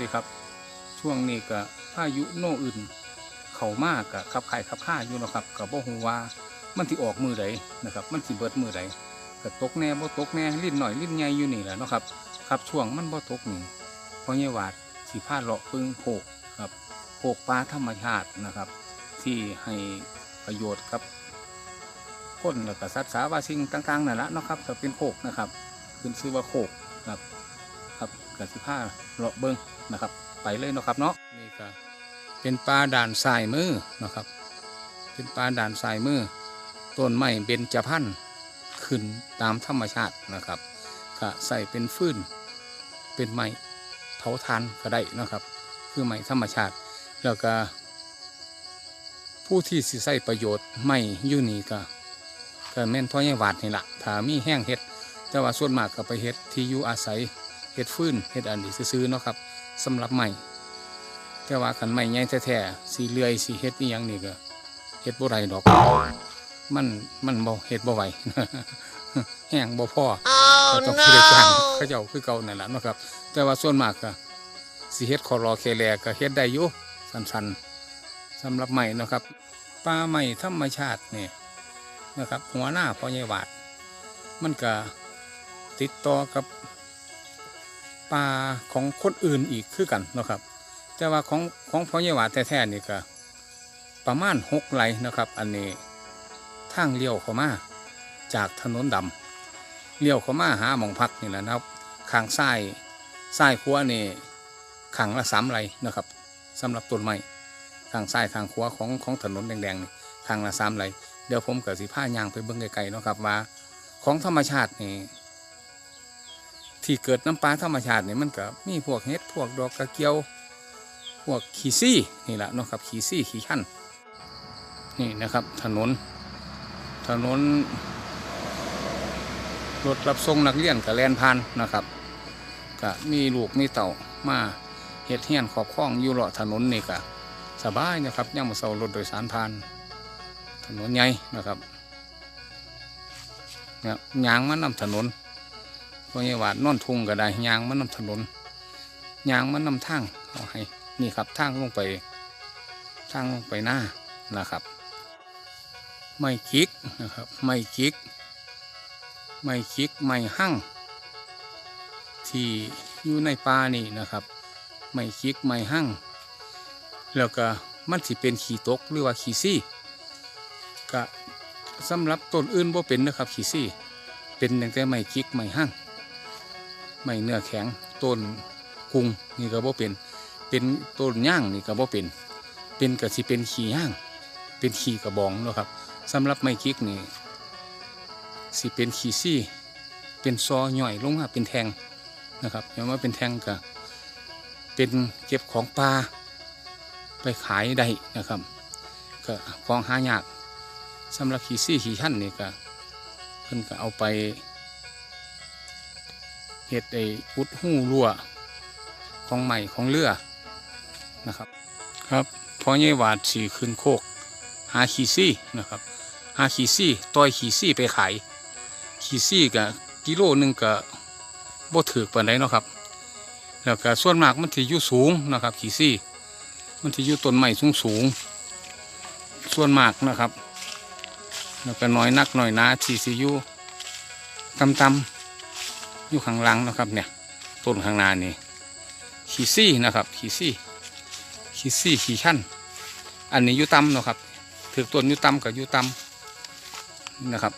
ดีครับ ช่วงนี้ก็พายุโนอื่น เข้ามากกับขับไข่ขับข้าอยู่นะครับกับบ่ฮูว่ามันสิออกมือใดนะครับ มันสิเบิดมือใดก็ตกแน่บ่ตกแน่ลิ้นหน่อยลิ้นใหญ่อยู่นี่แหละนะครับครับช่วงมันบ่ตกนี่เพราะเยวาดสิพาเลาะปึงโขกครับโขกปลาธรรมชาตินะครับ ที่ให้ประโยชน์กับคนแล้วก็สัตว์สาวาสิ่งต่างๆนั่นแหละนะครับก็เป็นโขกนะครับ ขึ้นชื่อว่าโขกครับ ครับสิพาเลาะเบิ้งนะครับ ไปเลยเนาะครับเนาะนี่ก็เป็นปลาด่านสายมือนะครับ เป็นปลาด่านสายมือต้นไม้เบญจพรรณขึ้นตามธรรมชาตินะครับก็ใส่เป็นฟืนเป็นไม้เผาทานก็ได้นะครับ คือไม้ธรรมชาติ แล้วก็ ผู้ที่สิใส่ประโยชน์ไม่ยู่นี่ก็ก็แม่นพ่อใหญ่หวาดนี่ละถ้ามีแห้งเฮ็ด แต่ว่าส่วนมากก็ไปเฮ็ดที่อยู่อาศัย เฮ็ดฟืนเฮ็ดอันนี้ซื้อๆเนาะครับสำหรับไม้แต่ว่าคันไม้ใหญ่แท้ๆสีเลื่อยสีเฮ็ดนี่ยังนี่ก็เฮ็ดบ่ได้ดอก มันมันบ่เฮ็ดบ่ไหวแห้งบ่พอก็ต้องผู้ได้จ้างเขาเจ้าคือเก่านั่นแหละเนาะครับ แต่ว่าส่วนมากก็สิเฮ็ดคอรอเคแลก็เฮ็ดได้อยู่สั้นๆสำหรับใหม่นาะครับปลาใหม่ธรรมชาตินี่นะครับ หัวหน้าพ่อใหญ่หวาดมันก็ติดต่อกับ ปลาของคนอื่นอีกคือกันเนาะครับ แต่ว่าของของพ่อใหญ่หวาแท้ๆนี่ก็ประมาณหกไหลนะครับ อันนี้ทางเลี้ยวเข้ามาจากถนนดำเลี้ยวเข้ามาหาหมองพักนี่แหละนะครับข้างซ้ายซ้ายขวานี่ขังละสามไรนะครับสำหรับต้นไม้ข้างซ้ายข้างขวาของของถนนแดงๆนี่ข้างละสามไรเดี๋ยวผมเกับสีผ้ายางไปเบิ้องไกลๆนะครับว่าของธรรมชาตินี่ ที่เกิดน้ำปลาธรรมชาตินี่มันก็มีพวกเห็ดพวกดอกกระเจียว พวกขี้ซี่นี่แหละนะครับขี้ซี่ขี้ขั้นนี่นะครับถนน ถนนรถรับส่งนักเรียนกับแลนพานนะครับก็มีลูกมีเต่ามาเฮ็ดเฮียนขอบคล้องอยู่เลาะถนนนี่ก็สบายนะครับย่างมาเสารถโดยสารพานถนนใหญ่นะครับเนี่ยยางมันนำถนน พวกนี้ว่าดนอนทุ่งก็ได้ยางมันนำถนนยางมันนำทางเอาให้นี่ครับทางลงไปทางลงไปหน้านะครับ ไม่คิกนะครับ ไม่คิก ไม่คิกไม่หั่งที่อยู่ในป่านี่นะครับ ไม่คิกไม่หั่งแล้วก็มันสิเป็นขี้ตกหรือว่าขี้ซี่ก็สำหรับต้นอื่นบ่เป็นนะครับขี้ซี่ เป็นอย่างแต่ไม่คิกไม่หั่ง ไม่เนื้อแข็งต้นกุงนี่ก็บ่เป็น เป็นต้นย่างนี่ก็บ่เป็น เป็นก็สิเป็นขี้ย่าง เป็นขี้กระบองเนาะครับสำหรับไม่คิกนี่สิเป็นขี้ซี่ เป็นซอหน่อยลงมาเป็นแทงนะครับอย่ามาเป็นแทงก็เป็นเก็บของปลาไปขายได้นะครับก็ของหายากสำหรับขี้ซี่ขีชั้นนี่ก็เพิ่นก็เอาไป เห็ดไอ้พุดหู้รั่วของใหม่ของเรือนะครับ ครับพอเยวาดสีขึ้นโคกหาขีซี่นะครับหาขีซี่ต่อยขีซี่ไปขายขีซี่กับกิโลหนึ่งกับบ่ถือปานใดเนาะครับแล้วก็ส่วนมากมันที่อยู่สูงนะครับ ขีซี่ มันที่อยู่ต้นไม้สูงสูงๆส่วนมากนะครับ แล้วก็น้อยนักน้อยหนาที่สิอยู่ต่ำๆ อยู่ข้างหล่างนะครับเนี่ยต้นข้างหน้านี่ขี้ซี่นะครับขี้ซี่ขี้ซี่ขี้ขั้นอันนี้อยู่ต่ำนะครับถือต้นอยู่ต่ำกับอยู่ต่ำนะครับ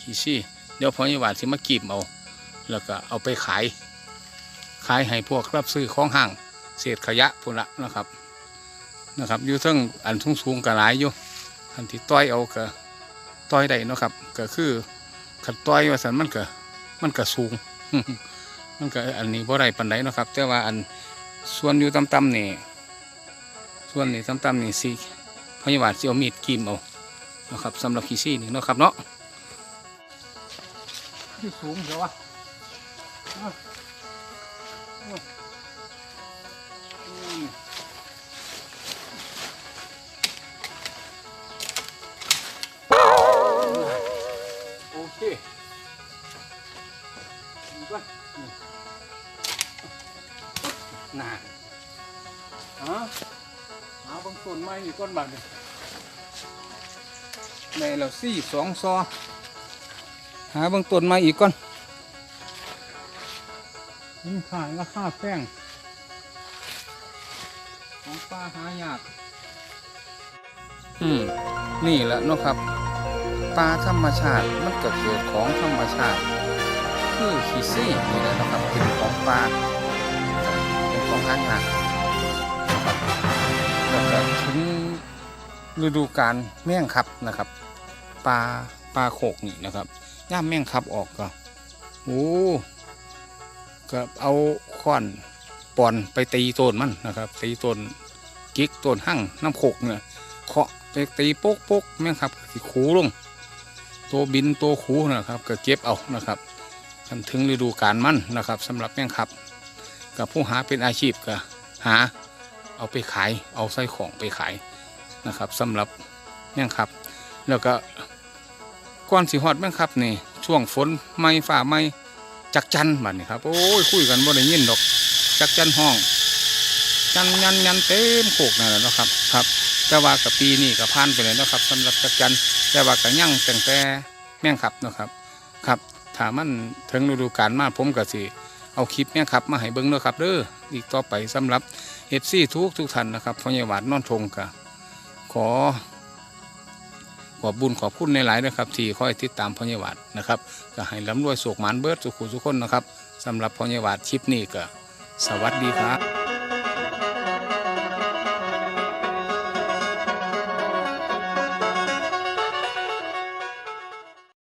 ขี้ซี่เดี๋ยวพอยี่หวาดสิมากีบเอาแล้วก็เอาไปขาย ขายให้พวกรับซื้อของห้างเศษขยะพุ่นละนะครับนะครับอยู่ทั้งอันสูงสูงๆกระหลายอยู่อันที่ต้อยเอาก็ ต้อยได้เนาะครับ ก็คือขัดต้อยว่าสันมันก็มันก็สูง มันก็อันนี้บ่ได้ปันไดเนาะครับ แต่ว่าอันส่วนอยู่ต่ำๆนี่ส่วนนี่ต่ำๆนี่สิพยาบาลสิเอามีดกีมเอานะครับสำหรับขี้ซี่นี่เนาะครับเนาะที่สูงเดี๋ยววะ โอเคก่อนนี่น่าฮะหาบางต้นไม้อีกก้อนบัดนี่แม่เราสี่สองซอหาเบางต้นไม้อีกก่อนนี่ขายราคาแพงของป้าหายาก อืม นี่แหละเนาะครับปลาธรรมชาติ มันก็เกิดของธรรมชาติ คือขี้ซี่นี่แหละเนะครับเป็นของปลาเป็นของหายากนะครับแล้วก็ถึงฤดูกาลแม่งครับนะครับปลาปลาโขกนี่นะครับย่ามแม่งครับออกก็โอ้ก็เอาค้อนปอนไปตีต้นมันนะครับ ตีต้นกิกต้นหั่งน้ำโขกเนี่ยเคาะไปตีโป๊กโป๊กแม่งครับสิขูลงตัวบินตัวขูนะครับ ก็เก็บเอานะครับ จนถึงฤดูกาลมันนะครับสำหรับแม่งครับ กับผู้หาเป็นอาชีพก็หาเอาไปขายเอาไส้ของไปขายนะครับสำหรับแม่งครับ แล้วก็ก่อนสิฮอดแม่งครับนี่ช่วงฝนไม่ฝ่าไม่จักจันบัดนี่ครับโอ้ยคุยกันบ่ได้ยินดอก จักจันห้องจันยันยันเต็มโขกนั่นแหละนะครับครับ แต่ว่ากับปีนี้ก็ผ่านไปเลยนะครับสำหรับจักจันแต่ว่าก็ยังแต่งแต่แม่งขับนะครับครับ ถ้ามันถึงฤดูกาลมาผมก็สิเอาคลิปแม่งขับมาให้เบิ่งเนาะครับเด้ออีกต่อไปสำหรับเอฟซีทุกทุกท่านนะครับพญาวาดนอนทงก็ขอขอบบุญขอบคุณในหลายนะครับ ที่คอยติดตามพญาวัดนะครับก็ให้ร่ำรวยสุขหมานเบิดสุขุสุขคนนะครับสำหรับพญาวัดชิปนี้ก็สวัสดีครับ